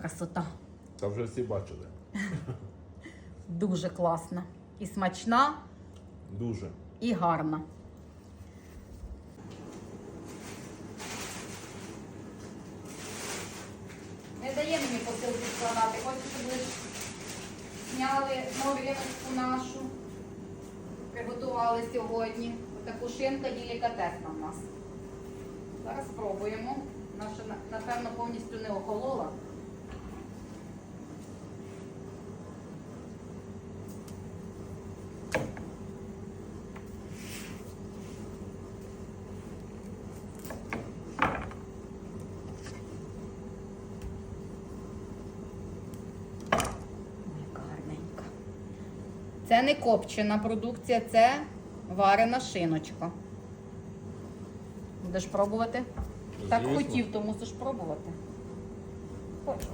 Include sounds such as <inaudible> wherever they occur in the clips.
Красота. Та вже всі бачили. Дуже класна. І смачна, Дуже. і гарна. Не дає мені посилки складати. Хочу, щоб ви зняли новиночку нашу. Приготували сьогодні. Таку шинка делікатесна в нас. Зараз спробуємо. Наша, напевно, повністю не охолола. Це не копчена продукція, це варена шиночка. Будеш пробувати? Так хотів, то мусиш пробувати. Хочу.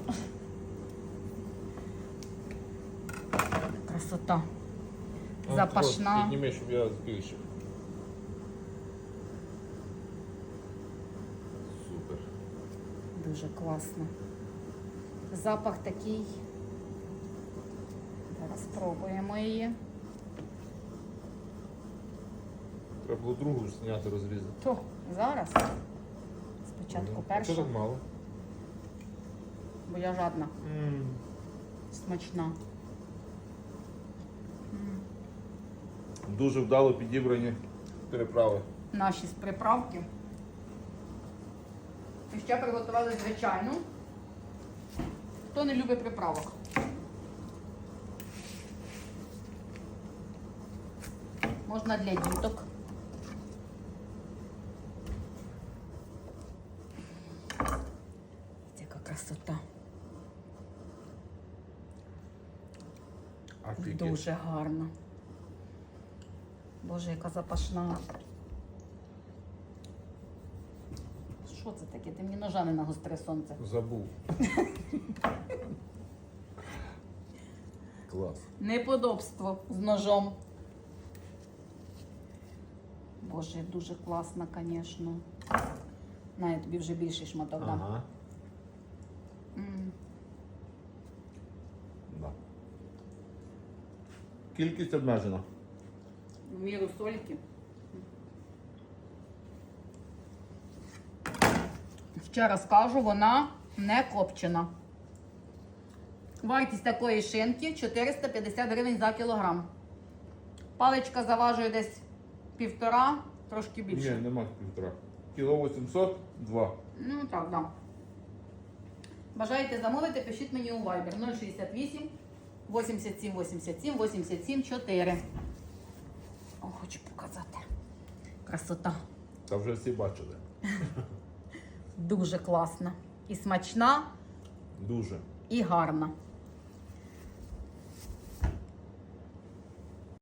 Красота. А, Запашна. Підніми, щоб я збільшив. Супер. Дуже класно. Запах такий. Спробуємо її. Треба було другу зняти, розрізати. То, зараз. Спочатку а Що так мало? бо я жадна, М, смачна. Дуже вдало підібрані переправи. Наші з приправки. І ще приготували звичайну. Хто не любить приправок? Можна для діток. Яка красота. Офігеть. Дуже гарно. Боже, яка запашна. Що це таке? Ти мені ножа не на гостре сонце. Забув. <laughs> Клас. Неподобство з ножом. Боже, дуже класно, звісно. На, я тобі вже більший шматок дам. Ага. М. Да. Кількість обмежена. В міру сольки. Ще раз кажу, вона не копчена. Вартість такої шинки 450 гривень за кілограм. Паличка заважує десь півтора, трошки більше. Ні, нема півтора. Кіло 800, два. Ну так, да. Бажаєте замовити, пишіть мені у Viber 068 87 87 87 4. О, хочу показати. Красота. Та вже всі бачили. <laughs> Дуже класна. І смачна, Дуже. і гарна.